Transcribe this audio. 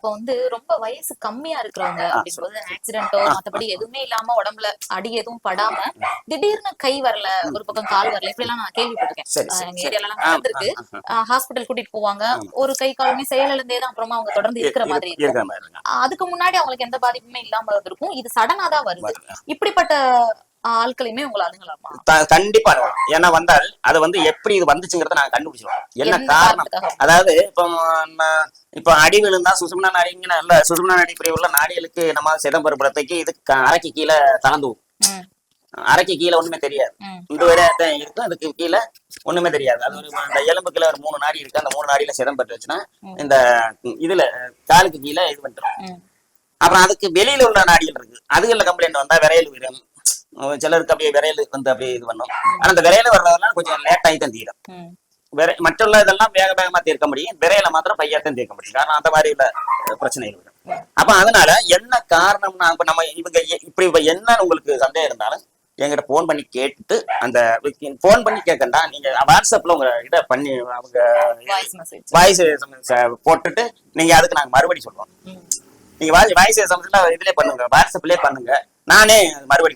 இப்ப வந்து ரொம்ப வயசு கம்மியா இருக்கிறவங்க அப்படிங்கும்போது ஆக்சிடென்ட்டோ மத்தபடி எதுவுமே இல்லாம உடம்புல அடி எதுவும் படாம திடீர்னு கை வரல ஒரு பக்கம் கால் வரல இப்படி எல்லாம் நான் கேள்விப்பட்டிருக்கேன். எங்க ஏரியால எல்லாம் நடந்திருக்கு. ஹாஸ்பிட்டல் கூட்டிட்டு போவாங்க. ஒரு கை காலுமே செயலிழந்தே தான் அப்புறமா அவங்க தொடர்ந்து இருக்கிற இரு- மாதிரி. ஆஹ் அதுக்கு முன்னாடி அவங்களுக்கு எந்த பாதிப்புமே இல்லாம இருந்திருக்கும். இது சடனா தான் வருது. இப்படிப்பட்ட ஆட்களையுமே உங்களை அணுகலாமா? கண்டிப்பா. ஏன்னா வந்தால் அது வந்து எப்படி இது வந்துச்சுங்கிறத நாங்க கண்டுபிடிச்சிருவோம். என்ன காரணம்? அதாவது இப்போ இப்ப அடி விழுந்தா சுசுமனா நாடிங்கிற இல்ல சுசுமனா நாடி பிரிவு உள்ள நாடிகளுக்கு நம்ம சிதம்பரபுரத்துக்கு இது க- அரைக்கு கீழே தளர்ந்து ம், அரைக்கு கீழே ஒண்ணுமே தெரியாது. இந்த வரை தான் இருக்கும் அதுக்கு கீழே ஒண்ணுமே தெரியாது. அது ஒரு இந்த எலும்புக்குள்ள ஒரு மூணு நாடி இருக்கு. அந்த மூணு நாடியில சிதம்பட்டுச்சுன்னா இந்த இதுல காலுக்கு கீழே இது வந்துடும் ம், அப்புறம் அதுக்கு வெளியில உள்ள நாடிகள் இருக்கு. அதுகள்ல கம்ப்ளைண்ட் வந்தா விரையல் விரும். சிலருக்கு அப்படியே விரையல் வந்து அப்படியே இது பண்ணும். ஆனா அந்த விரையில வர்றதெல்லாம் கொஞ்சம் லேட் ஆகி தான் தீரும். விரை மற்றுள்ள இதெல்லாம் வேக வேகமா தீர்க்க முடியும். விரையில மாத்திரம் பையாத்தான் தீர்க்க முடியும். காரணம் அந்த மாதிரி உள்ள பிரச்சனைகள் வரும் அப்ப அதனால என்ன காரணம்னா இப்ப நம்ம இவங்க இப்படி இப்ப என்ன உங்களுக்கு சந்தேகம் இருந்தாலும் என்கிட்ட ஃபோன் பண்ணி கேட்டுட்டு அந்த ஃபோன் பண்ணி கேட்கண்டா நீங்க வாட்ஸ்அப்ல உங்க இதை பண்ணி அவங்க வாய்ஸ் வாய்ஸ் போட்டுட்டு நீங்க அதுக்கு நாங்க மறுபடி சொல்றோம் நீங்க வாய்ஸ் சம்ஸ்ல இதுலயே பண்ணுங்க வாட்ஸ்அப்லயே பண்ணுங்க. நானே மறுபடி